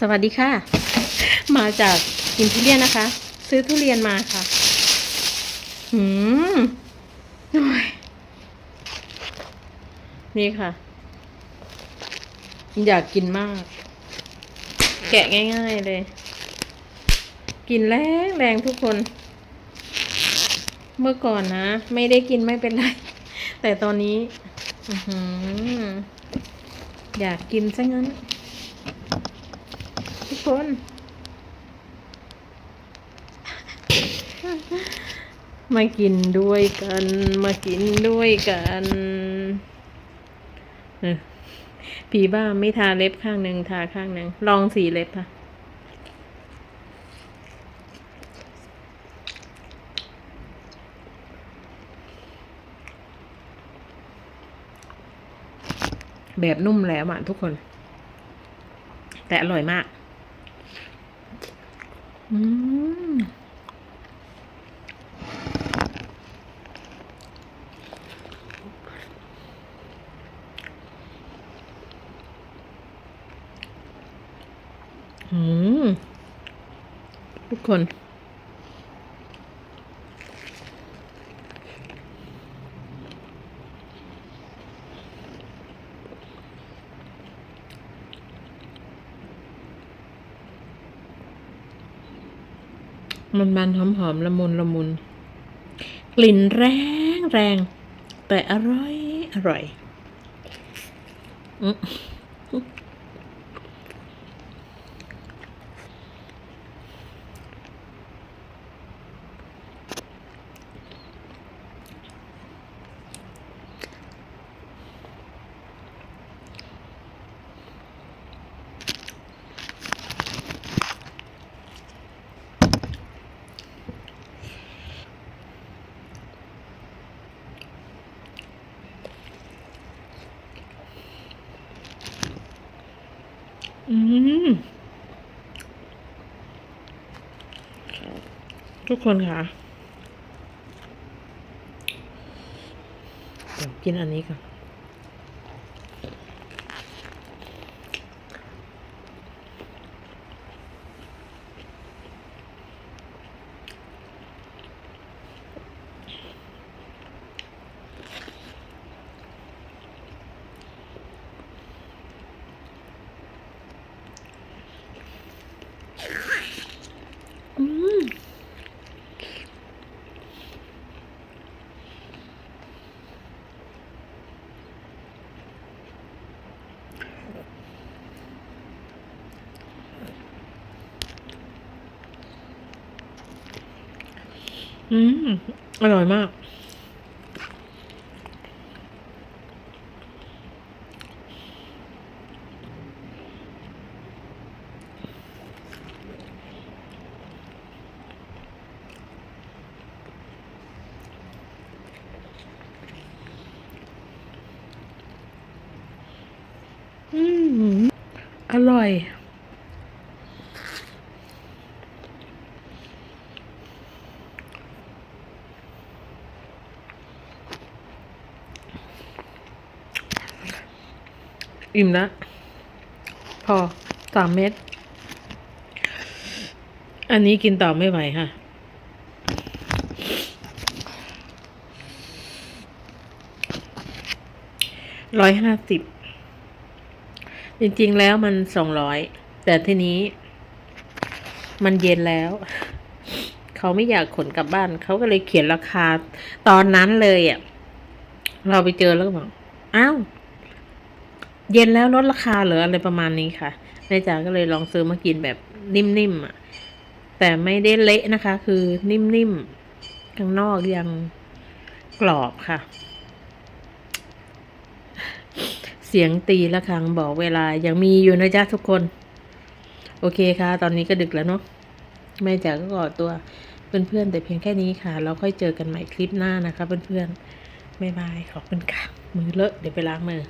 สวัสดีค่ะ มาจากกินทุเรียนนะคะ ซื้อทุเรียนมาค่ะ หืมโอ้ยนี่ค่ะ อยากกินมาก แกะง่าย ๆเลย กินแรงแรงทุกคน เมื่อก่อนนะ ไม่ได้กินไม่เป็นไร แต่ตอนนี้ออหืออยากกินซะงั้น คน มากินด้วยกัน มากินด้วยกันเออผีบ้าไม่ทาเล็บข้างหนึ่งทาข้างหนึ่งลองสีเล็บค่ะแบบนุ่มแล้วอะทุกคน แต่อร่อยมาก อืมอืมทุกคน มันมันหอมหอมๆละมุนละมุน กลิ่นแรงแรง แต่อร่อย อร่อยอื อืมทุกคนค่ะ เดี๋ยวกินอันนี้ก่อนอืม อืม อร่อยมาก อืม อร่อย อิ่มล้วพอสามเม็ด อันนี้กินต่อไม่ไหวค่ะร้อยห้าสิบ จริงๆแล้วมันสองร้อย แต่ทีนี้ มันเย็นแล้ว เขาไม่อยากขนกลับบ้าน เขาก็เลยเขียนราคา ตอนนั้นเลยอะ เราไปเจอแล้วก็บอกอ้าว เย็นแล้วลดราคาเหรืออะไรประมาณนี้ค่ะนายจ๋าก็เลยลองซื้อมากินแบบนิ่มๆอะแต่ไม่ได้เละนะคะ คือนิ่มๆข้างนอกยังกรอบค่ะ เสียงตีละคระฆังบอกเวลายังมีอยู่นะจ๊ะทุกคน โอเคค่ะ ตอนนี้ก็ดึกแล้วเนาะแม่จ๋าก็ขอดตัวเพื่อนๆแต่เพียงแค่นี้ค่ะ เราค่อยเจอกันใหม่คลิปหน้านะคะ เพื่อนๆบ๊ายบายขอบคุณค่ะ มือเลอะเดี๋ยวไปล้างมือ